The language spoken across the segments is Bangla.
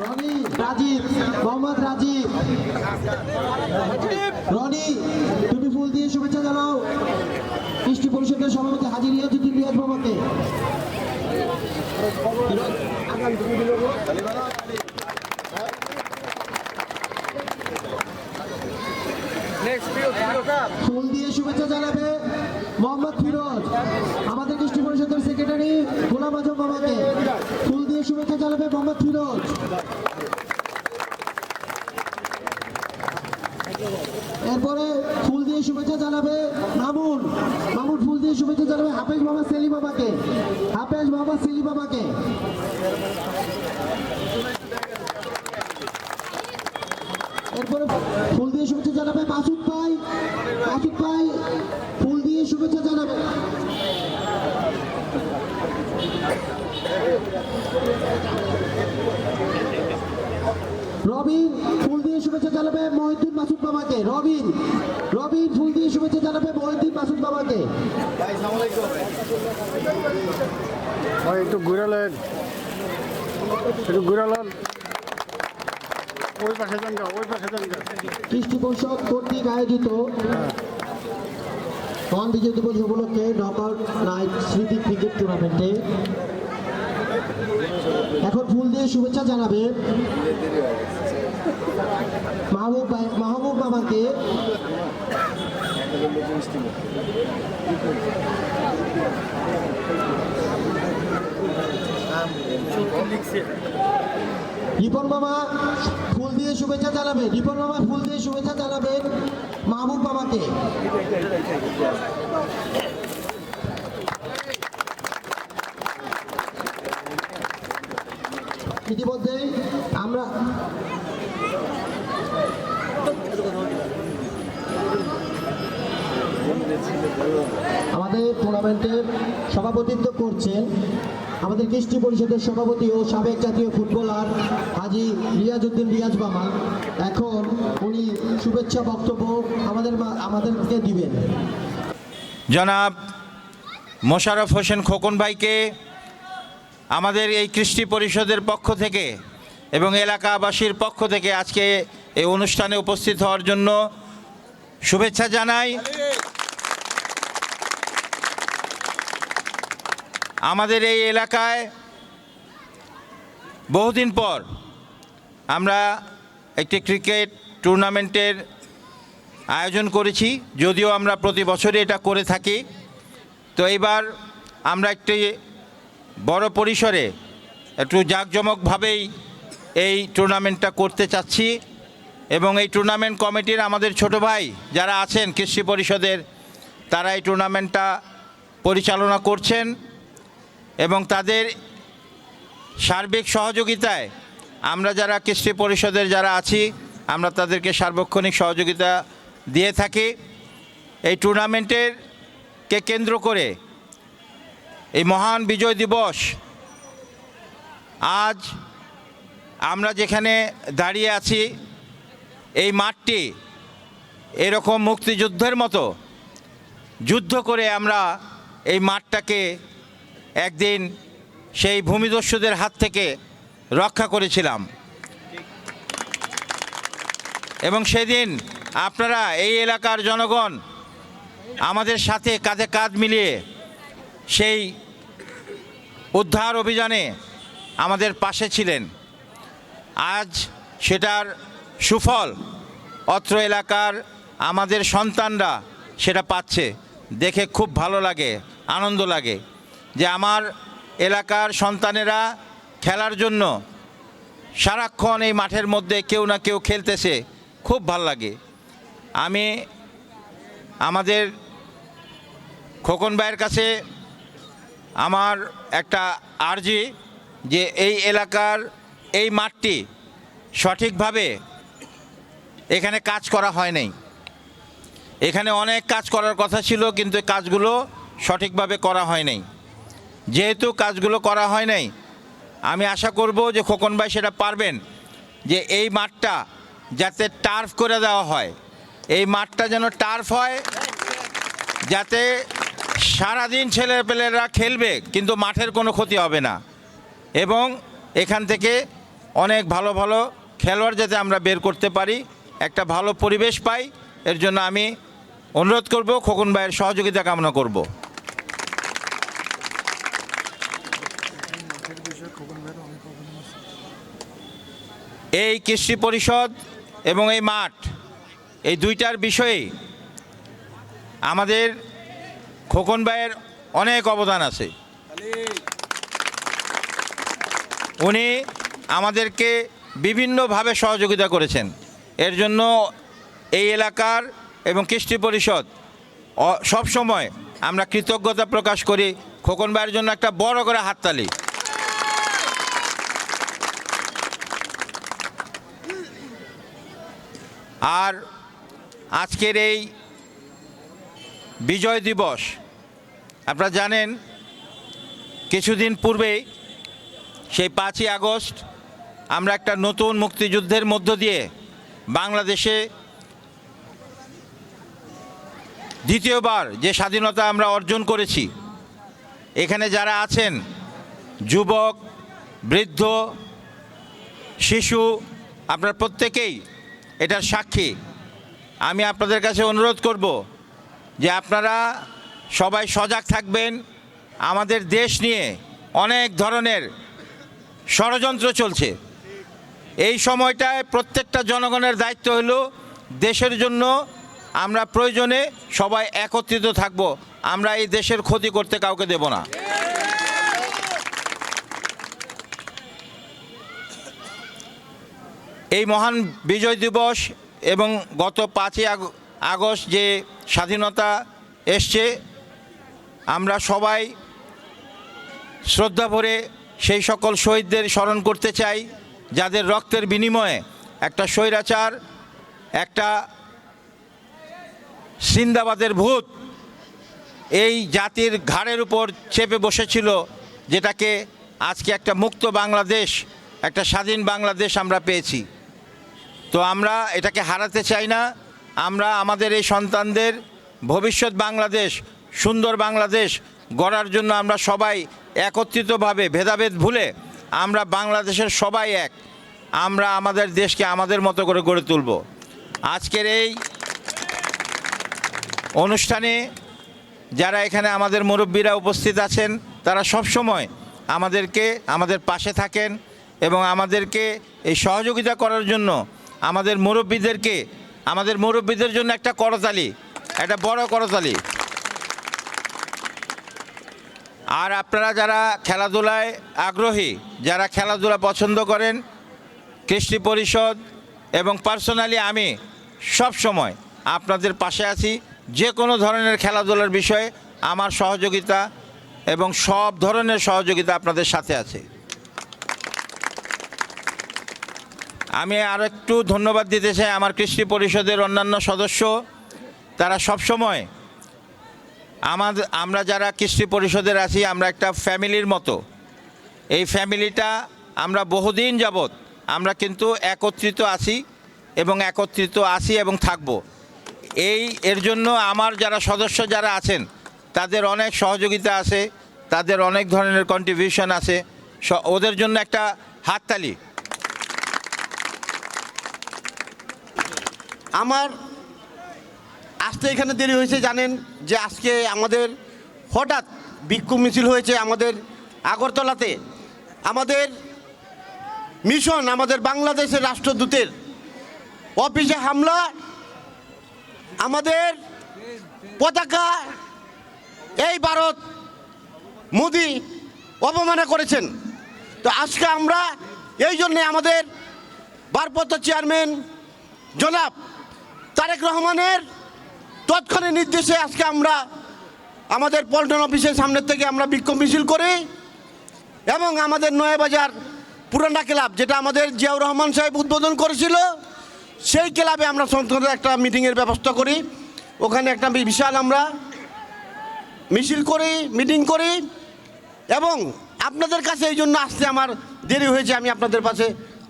রনি, রাজীব, মোহাম্মদ রাজীব। রনি তুমি ফুল দিয়ে শুভেচ্ছা জানাও। কৃষ্টি পরিষদের সভাপতি হাজির রিয়াজুদ্দিন রিয়াজ বাবাকে ফুল দিয়ে শুভেচ্ছা জানাবে মোহাম্মদ ফিরোজ, আমাদের কৃষ্টি পরিষদের সেক্রেটারি গোলাম আজম বাবাকে। ফুল দিয়ে শুভেচ্ছা জানাবে মোহাম্মদ ফিরোজ। এরপরে ফুল দিয়ে শুভেচ্ছা জানাবে মামুন। মামুন, ফুল দিয়ে শুভেচ্ছা জানাবে হাফেজ বাবা সেলিম বাবাকে। হাফেজ বাবা সেলিম বাবাকে। এরপরে ফুল দিয়ে শুভেচ্ছা জানাবে মাসুদ ভাই মাসুদ ভাই ফুল দিয়ে শুভেচ্ছা জানাবে। রবিন, ফুল দিয়ে শুভেচ্ছা জানাবে মহিউদ্দিন মাসুদ বাবাকে। রবিন রবিন, ফুল দিয়ে শুভেচ্ছা জানাবে মহিউদ্দিন মাসুদ বাবাকে। একটু ঘুরালেন। একটু ঘুরালেন ওই পাশে যান গা, ওই পাশে যান গা। কৃষ্টি কর্তৃক আয়োজিত মহান বিজয় দিবস উপলক্ষে নকআউট নাইট স্মৃতি ক্রিকেট টুর্নামেন্টে এখন ফুল দিয়ে শুভেচ্ছা জানাবে মাহবুব মাহবুব বাবাকে। রিপন মামা, ফুল দিয়ে শুভেচ্ছা জানাবে রিপন মামা, ফুল দিয়ে শুভেচ্ছা জানাবেন মাহবুব মামাকে। ইতিমধ্যেই আমরা আমাদের টুর্নামেন্টের সভাপতিত্ব করছেন আমাদের কৃষ্টি পরিষদের সভাপতি ও সাবেক জাতীয় ফুটবলার হাজি রিয়াজউদ্দিন রিয়াজ মামা এখন উনি শুভেচ্ছা বক্তব্য আমাদের আমাদেরকে দিবেন। জনাব মোশাররফ হোসেন খোকন ভাইকে আমাদের এই কৃষ্টি পরিষদের পক্ষ থেকে এবং এলাকাবাসীর পক্ষ থেকে আজকে এই অনুষ্ঠানে উপস্থিত হওয়ার জন্য শুভেচ্ছা জানাই। আমাদের এই এলাকায় বহুদিন পর আমরা একটি ক্রিকেট টুর্নামেন্টের আয়োজন করেছি, যদিও আমরা প্রতি বছরই এটা করে থাকি। তো এইবার আমরা একটি বড় পরিসরে একটু জাঁকজমকভাবেই এই টুর্নামেন্টটা করতে চাচ্ছি এবং এই টুর্নামেন্ট কমিটির আমাদের ছোট ভাই যারা আছেন কৃষি পরিষদের, তারা এই টুর্নামেন্টটা পরিচালনা করছেন। এবং তাদের সার্বিক সহযোগিতায় আমরা যারা কৃষ্টি পরিষদের যারা আছি, আমরা তাদেরকে সার্বক্ষণিক সহযোগিতা দিয়ে থাকি। এই টুর্নামেন্টের কে কেন্দ্র করে এই মহান বিজয় দিবস আজ আমরা যেখানে দাঁড়িয়ে আছি, এই মাঠটি এরকম মুক্তিযুদ্ধের মতো যুদ্ধ করে আমরা এই মাঠটাকে একদিন সেই ভূমিদস্যুদের হাত থেকে রক্ষা করেছিলাম। এবং সেদিন আপনারা এই এলাকার জনগণ আমাদের সাথে কাঁধে কাঁধ মিলিয়ে সেই উদ্ধার অভিযানে আমাদের পাশে ছিলেন। আজ সেটার সুফল অত্র এলাকার আমাদের সন্তানরা সেটা পাচ্ছে। দেখে খুব ভালো লাগে, আনন্দ লাগে। যে আমার এলাকার সন্তানেরা খেলার জন্য সারাক্ষণ এই মাঠের মধ্যে কেউ না কেউ খেলতেছে, খুব ভালো লাগে। আমি আমাদের খোকন ভাইয়ের কাছে আমার একটা আর্জি যে এই এলাকার এই মাঠটি সঠিকভাবে এখানে কাজ করা হয় নাই। এখানে অনেক কাজ করার কথা ছিল, কিন্তু কাজগুলো সঠিকভাবে করা হয় নাই। যেহেতু কাজগুলো করা হয় নাই, আমি আশা করব যে খোকন ভাই সেটা পারবেন, যে এই মাঠটা যাতে টার্ফ করে দেওয়া হয়, এই মাঠটা যেন টার্ফ হয়, যাতে সারাদিন ছেলেপেলেরা খেলবে, কিন্তু মাঠের কোনো ক্ষতি হবে না। এবং এখান থেকে অনেক ভালো ভালো খেলোয়াড় যাতে আমরা বের করতে পারি, একটা ভালো পরিবেশ পাই, এর জন্য আমি অনুরোধ করব, খোকন ভাইয়ের সহযোগিতা কামনা করব। এই কৃষি পরিষদ এবং এই মাঠ, এই দুইটার বিষয়ে আমাদের খোকন ভাইয়ের অনেক অবদান আছে। উনি আমাদেরকে বিভিন্নভাবে সহযোগিতা করেছেন। এর জন্য এই এলাকার এবং কৃষ্টি পরিষদ সবসময় আমরা কৃতজ্ঞতা প্রকাশ করি। খোকন ভাইয়ের জন্য একটা বড় করে হাততালি। আর আজকের এই বিজয় দিবস, আপনারা জানেন, কিছুদিন পূর্বেই, সেই পাঁচই আগস্ট, আমরা একটা নতুন মুক্তিযুদ্ধের মধ্য দিয়ে বাংলাদেশে দ্বিতীয়বার যে স্বাধীনতা আমরা অর্জন করেছি, এখানে যারা আছেন, যুবক, বৃদ্ধ, শিশু, আপনার প্রত্যেকেই এটার সাক্ষী। আমি আপনাদের কাছে অনুরোধ করব যে আপনারা সবাই সজাগ থাকবেন। আমাদের দেশ নিয়ে অনেক ধরনের ষড়যন্ত্র চলছে। এই সময়টায় প্রত্যেকটা জনগণের দায়িত্ব হলো দেশের জন্য আমরা প্রয়োজনে সবাই একত্রিত থাকব। আমরা এই দেশের ক্ষতি করতে কাউকে দেব না। এই মহান বিজয় দিবস এবং গত পাঁচই আগ- আগস্ট যে স্বাধীনতা এসছে, আমরা সবাই শ্রদ্ধা ভরে সেই সকল শহীদদের স্মরণ করতে চাই, যাদের রক্তের বিনিময়ে একটা স্বৈরাচার, একটা সিন্দাবাদের ভূত এই জাতির ঘাড়ের উপর চেপে বসেছিল, যেটাকে আজকে একটা মুক্ত বাংলাদেশ, একটা স্বাধীন বাংলাদেশ আমরা পেয়েছি। তো আমরা এটাকে হারাতে চাই না। আমরা আমাদের এই সন্তানদের ভবিষ্যৎ বাংলাদেশ, সুন্দর বাংলাদেশ গড়ার জন্য আমরা সবাই একত্রিতভাবে ভেদাভেদ ভুলে আমরা বাংলাদেশের সবাই এক। আমরা আমাদের দেশকে আমাদের মতো করে গড়ে তুলব। আজকের এই অনুষ্ঠানে যারা এখানে আমাদের মুরব্বীরা উপস্থিত আছেন, তারা সব সময় আমাদেরকে, আমাদের পাশে থাকেন এবং আমাদেরকে এই সহযোগিতা করার জন্য আমাদের মুরব্বীদেরকে, আমাদের মুরব্বীদের জন্য একটা করতালি, একটা বড় করতালি। আর আপনারা যারা খেলাধুলায় আগ্রহী, যারা খেলাধুলা পছন্দ করেন, কৃষ্টি পরিষদ এবং পার্সোনালি আমি সব সময় আপনাদের পাশে আছি। যে কোনো ধরনের খেলাধুলার বিষয়ে আমার সহযোগিতা এবং সব ধরনের সহযোগিতা আপনাদের সাথে আছে। আমি আরও একটু ধন্যবাদ দিতে চাই আমার কৃষি পরিষদের অন্যান্য সদস্য। তারা সব সময় আমাদের আমরা যারা কৃষি পরিষদের আছি, আমরা একটা ফ্যামিলির মতো। এই ফ্যামিলিটা আমরা বহুদিন যাবৎ আমরা কিন্তু একত্রিত আছি এবং একত্রিত আছি এবং থাকব। এই, এর জন্য আমার যারা সদস্য যারা আছেন, তাদের অনেক সহযোগিতা আছে, তাদের অনেক ধরনের কন্ট্রিবিউশন আছে। ওদের জন্য একটা হাততালি। আমার আসতে এখানে দেরি হয়েছে, জানেন যে আজকে আমাদের হঠাৎ বিক্ষোভ মিছিল হয়েছে আমাদের আগরতলাতে। আমাদের মিশন, আমাদের বাংলাদেশের রাষ্ট্রদূতের অফিসে হামলা, আমাদের পতাকা, এই ভারত মোদি অপমানা করেছেন। তো আজকে আমরা এই জন্যে আমাদের ভারপ্রাপ্ত চেয়ারম্যান জনাব তারেক রহমানের তৎক্ষণাৎ নির্দেশে আজকে আমরা আমাদের পল্টন অফিসের সামনের থেকে আমরা বিক্ষোভ মিছিল করি এবং আমাদের নয়াবাজার পুরানা ক্লাব, যেটা আমাদের জিয়াউর রহমান সাহেব উদ্বোধন করেছিল, সেই ক্লাবে আমরা সংসদে একটা মিটিংয়ের ব্যবস্থা করি। ওখানে একটা বিশাল আমরা মিছিল করি, মিটিং করি এবং আপনাদের কাছে এই জন্য আসতে আমার দেরি হয়েছে, আমি আপনাদের কাছে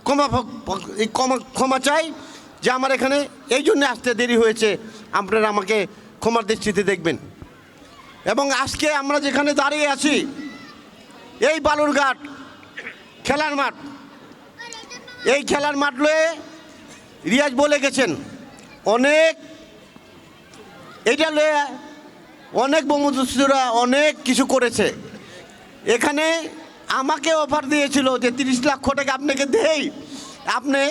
ক্ষমা ক্ষমা চাই। যে আমার এখানে এই জন্য আসতে দেরি হয়েছে। আপনারা আমাকে ক্ষমার দৃষ্টিতে দেখবেন। এবং আজকে আমরা যেখানে দাঁড়িয়ে আছি, এই বালুরঘাট খেলার মাঠ। এই খেলার মাঠ লয়ে রিয়াজ বলে গেছেন, অনেক এটা লয়ে অনেক বন্ধুরা অনেক কিছু করেছে। এখানে আমাকে অফার দিয়েছিল যে তিরিশ লক্ষ টাকা আপনাকে দেই। আপনি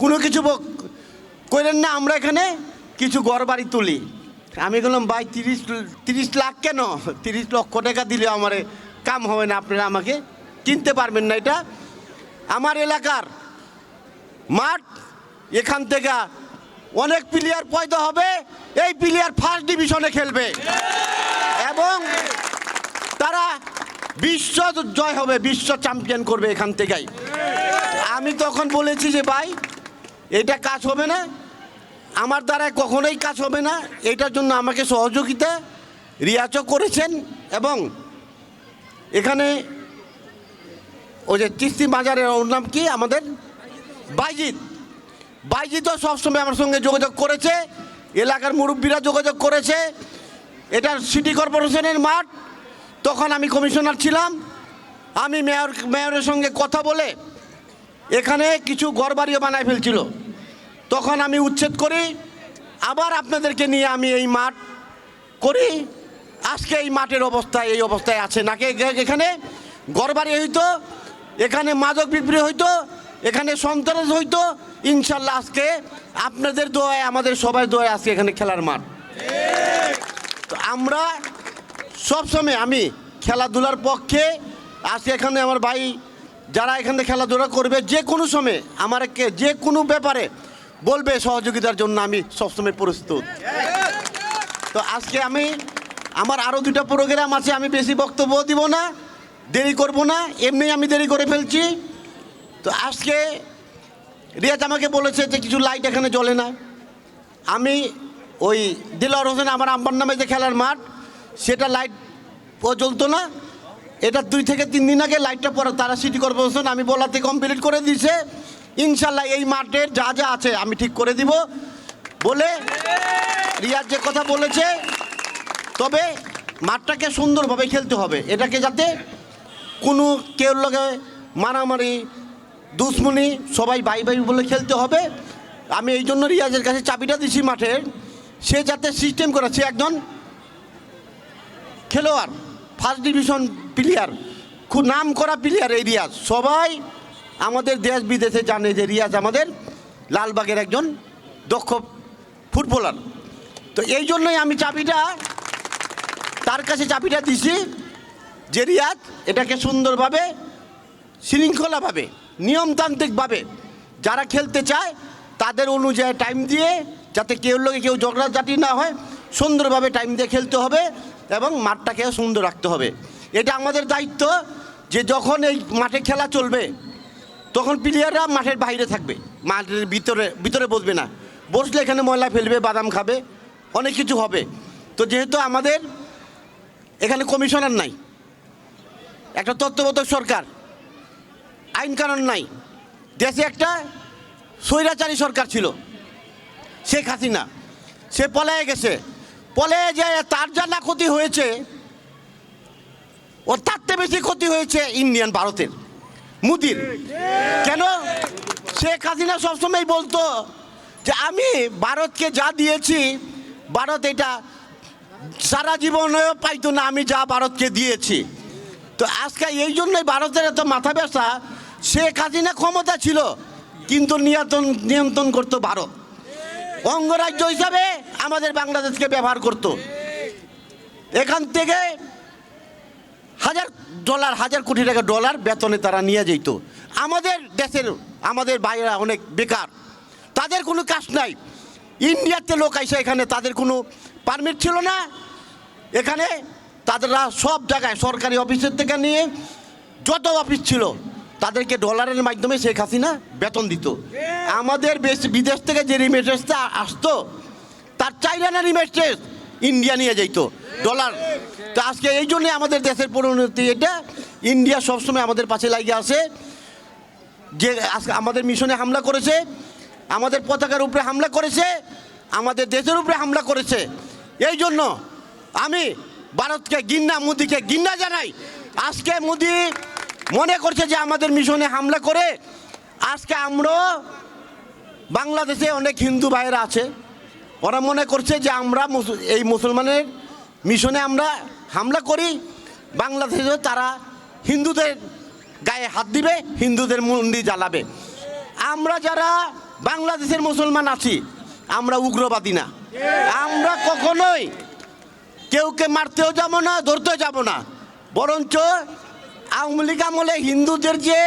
কোনো কিছু করেন না, আমরা এখানে কিছু ঘর বাড়ি তুলি। আমি বললাম, ভাই, তিরিশ তিরিশ লাখ কেন? তিরিশ লক্ষ টাকা দিলে আমার কাম হবে না, আপনারা আমাকে কিনতে পারবেন না এটা। আমার এলাকার মাঠ, এখান থেকে অনেক প্লেয়ার পয়দা হবে, এই প্লেয়ার ফার্স্ট ডিভিশনে খেলবে। এবং তারা বিশ্ব জয় হবে, বিশ্ব চ্যাম্পিয়ন করবে এখান থেকেই। আমি তখন বলেছি যে, ভাই এটা কাজ হবে না। আমার দ্বারা কখনোই কাজ হবে না। এটার জন্য আমাকে সহযোগিতা রিয়াজও করেছেন এবং এখানে ওই যে তিস্তি বাজারের ওর নাম কি? আমাদের বাইজিৎ। বাইজিৎও সবসময় আমার সঙ্গে যোগাযোগ করেছে। এলাকার মুরব্বীরা যোগাযোগ করেছে। এটা সিটি কর্পোরেশনের মাঠ। তখন আমি কমিশনার ছিলাম। আমি মেয়র মেয়রের সঙ্গে কথা বলে এখানে কিছু ঘরবাড়িও বানায় ফেলছিল। তখন আমি উচ্ছেদ করি, আবার আপনাদেরকে নিয়ে আমি এই মাঠ করি। আজকে এই মাঠের অবস্থায় এই অবস্থায় আছে। নাকি এখানে ঘরবাড়ি হইতো, এখানে মাদক বিক্রি হইতো, এখানে সন্ত্রাস হইতো। ইনশাল্লাহ আজকে আপনাদের দোয়ায়, আমাদের সবাই দোয়ায় আজকে এখানে খেলার মাঠ। তো আমরা সবসময় আমি খেলাধুলার পক্ষে, আজকে এখানে আমার ভাই যারা এখান থেকে খেলাধুলা করবে যে কোনো সময় আমাকে যে কোনো ব্যাপারে বলবে সহযোগিতার জন্য আমি সবসময় প্রস্তুত। তো আজকে আমি, আমার আরও দুটা প্রোগ্রাম আছে, আমি বেশি বক্তব্য দিব না, দেরি করব না, এমনি আমি দেরি করে ফেলছি। তো আজকে রিয়াজ আমাকে বলেছে যে কিছু লাইট এখানে জ্বলে না। আমি ওই দিলর হোসেন, আমার আম্বার নামে যে খেলার মাঠ, সেটা লাইট ও জ্বলতো না এটা দুই থেকে তিন দিন আগে লাইটটা পরে তারা সিটি কর্পোরেশন আমি বলাতে কমপ্লিট করে দিছে ইনশাল্লাহ এই মাঠের যা যা আছে আমি ঠিক করে দিব। বলে রিয়াজ যে কথা বলেছে, তবে মাঠটাকে সুন্দরভাবে খেলতে হবে। এটাকে যাতে কোনো কেউ লগে মারামারি, দুশ্মনী সবাই ভাই ভাই বলে খেলতে হবে। আমি এই জন্য রিয়াজের কাছে চাবিটা দিছি মাঠের। সে যাতে সিস্টেম করেছে একজন খেলোয়াড়। ফার্স্ট ডিভিশন প্লেয়ার খুব নাম করা প্লেয়ার এই রিয়াজ। সবাই আমাদের দেশ বিদেশে জানে যে রিয়াজ আমাদের লালবাগের একজন দক্ষ ফুটবলার। তো এই জন্যই আমি চাবিটা, তার কাছে চাবিটা দিছি যে রিয়াজ এটাকে সুন্দরভাবে, শৃঙ্খলাভাবে, নিয়মতান্ত্রিকভাবে যারা খেলতে চায় তাদের অনুযায়ী টাইম দিয়ে যাতে কেউ লোকে কেউ ঝগড়াঝাটি না হয়, সুন্দরভাবে টাইম দিয়ে খেলতে হবে। এবং মাঠটাকে সুন্দর রাখতে হবে। এটা আমাদের দায়িত্ব যে যখন এই মাঠে খেলা চলবে, তখন প্লেয়াররা মাঠের বাইরে থাকবে, মাঠের ভিতরে ভিতরে বসবে না। বসলে এখানে ময়লা ফেলবে, বাদাম খাবে, অনেক কিছু হবে। তো যেহেতু আমাদের এখানে কমিশনার নাই, একটা তত্ত্বাবধায়ক সরকার, আইন কানুন নাই, দেশে একটা স্বৈরাচারী সরকার ছিল, শেখ হাসিনা। সে পলায়ে গেছে। পলায়ে যে তার যা না ক্ষতি হয়েছে ও তার চেয়ে বেশি ক্ষতি হয়েছে ইন্ডিয়ান ভারতের, মুদির। কেন? শেখ হাসিনা সবসময় বলতো যে আমি ভারতকে যা দিয়েছি, ভারত এটা সারা জীবনেও পাইতো না, আমি যা ভারতকে দিয়েছি। তো আজকে এই জন্যই ভারতের এত মাথা ব্যথা, শেখ হাসিনা ক্ষমতা ছিল, কিন্তু নিয়ন্ত্রণ নিয়ন্ত্রণ করতো ভারত। অঙ্গরাজ্য হিসাবে আমাদের বাংলাদেশকে ব্যবহার করতো। এখান থেকে হাজার ডলার, হাজার কোটি টাকা ডলার বেতনে তারা নিয়ে যেত। আমাদের দেশের, আমাদের ভাইয়েরা অনেক বেকার। তাদের কোনো কাজ নাই। ইন্ডিয়াতে লোক আইসে এখানে, তাদের কোনো পারমিট ছিল না। এখানে তাদেররা সব জায়গায় সরকারি অফিসের থেকে নিয়ে যত অফিস ছিল তাদেরকে ডলারের মাধ্যমে শেখ হাসিনা বেতন দিত। আমাদের বেশ বিদেশ থেকে যে রিমেটেন্সটা আসতো, তার চাইনা না রিমেটেন্স ইন্ডিয়া নিয়ে যাইতো ডলার তো আজকে এই জন্যে আমাদের দেশের পরিণতি এটা। ইন্ডিয়া সবসময় আমাদের পাশে লাগিয়ে আছে। যে আজকে আমাদের মিশনে হামলা করেছে, আমাদের পতাকার উপরে হামলা করেছে, আমাদের দেশের উপরে হামলা করেছে। এই জন্য আমি ভারতকে গিন্না মোদিকে গিন্না জানাই। আজকে মোদি মনে করছে যে আমাদের মিশনে হামলা করে আজকে আমরা বাংলাদেশে অনেক হিন্দু ভাইয়েরা আছে। ওরা মনে করছে যে আমরা এই মুসলমানের মিশনে আমরা হামলা করি। বাংলাদেশেও তারা হিন্দুদের গায়ে হাত দিবে, হিন্দুদের মন্দির জ্বালাবে। আমরা যারা বাংলাদেশের মুসলমান আছি, আমরা উগ্রবাদী না। আমরা কখনোই কেউকে মারতেও যাব না, ধরতেও যাব না। বরঞ্চ আওয়ামী লীগ আমলে হিন্দুদের যে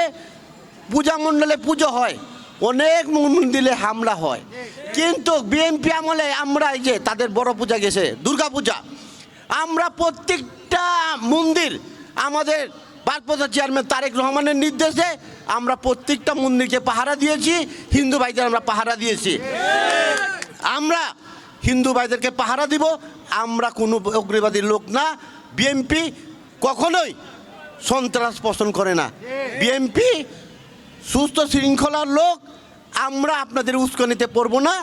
পূজা মণ্ডলে পুজো হয়, অনেক মন্দিরে হামলা হয়। কিন্তু বিএনপি আমলে আমরা এই যে তাদের বড় পূজা গেছে, দুর্গা পূজা। আমরা প্রত্যেকটা মন্দির, আমাদের ভারপ্রাপ্ত চেয়ারম্যান তারেক রহমানের নির্দেশে আমরা প্রত্যেকটা মন্দিরকে পাহারা দিয়েছি, হিন্দু ভাইদের আমরা পাহারা দিয়েছি। আমরা হিন্দু ভাইদেরকে পাহারা দিব, আমরা কোনো অগ্রবাদী লোক না। বিএনপি কখনোই সন্ত্রাস পছন্দ করে না। বিএনপি সুস্থ শৃঙ্খলার লোক, আমরা আপনাদের উস্কানিতে পড়ব না,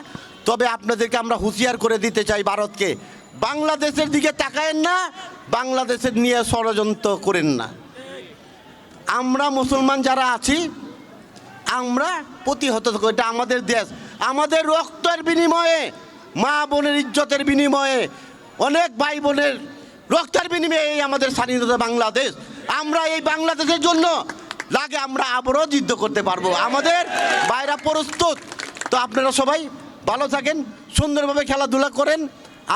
তবে আপনাদেরকে আমরা হুঁশিয়ার করে দিতে চাই ভারতকে। বাংলাদেশের দিকে তাকায়েন না, বাংলাদেশের নিয়ে ষড়যন্ত্র করেন না। আমরা মুসলমান যারা আছি, আমরা প্রতিহত এটা আমাদের দেশ। আমাদের রক্তের বিনিময়ে, মা বোনের ইজ্জতের বিনিময়ে, অনেক ভাই বোনের রক্তের বিনিময়ে এই আমাদের স্বাধীনতা বাংলাদেশ। আমরা এই বাংলাদেশের জন্য লাগে আমরা আবারও যুদ্ধ করতে পারব। আমাদের বাইরা প্রস্তুত। তো আপনারা সবাই ভালো থাকেন, সুন্দরভাবে খেলাধুলা করেন।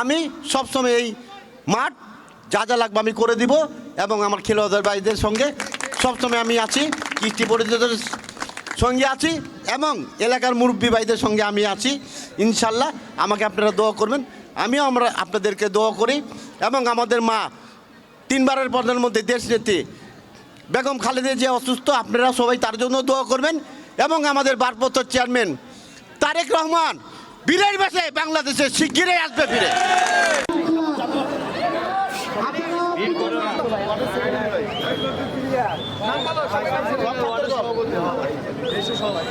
আমি সবসময় এই মাঠ যা যা লাগবে আমি করে দিব এবং আমার খেলোয়াড়দের ভাইদের সঙ্গে সবসময় আমি আছি, কৃষ্টি পরিচিতদের সঙ্গে আছি এবং এলাকার মুরব্বী ভাইদের সঙ্গে আমি আছি। ইনশাল্লাহ আমাকে আপনারা দোয়া করবেন। আমিও আমরা আপনাদেরকে দোয়া করি এবং আমাদের মা তিনবারের প্রধানমন্ত্রী দেশ নেত্রী। বেগম খালেদা যে অসুস্থ, আপনারা সবাই তার জন্য দোয়া করবেন। এবং আমাদের বারপত্র চেয়ারম্যান তারেক রহমান বীরের বেশে বাংলাদেশে শিগগিরই আসবে ফিরে। সবাই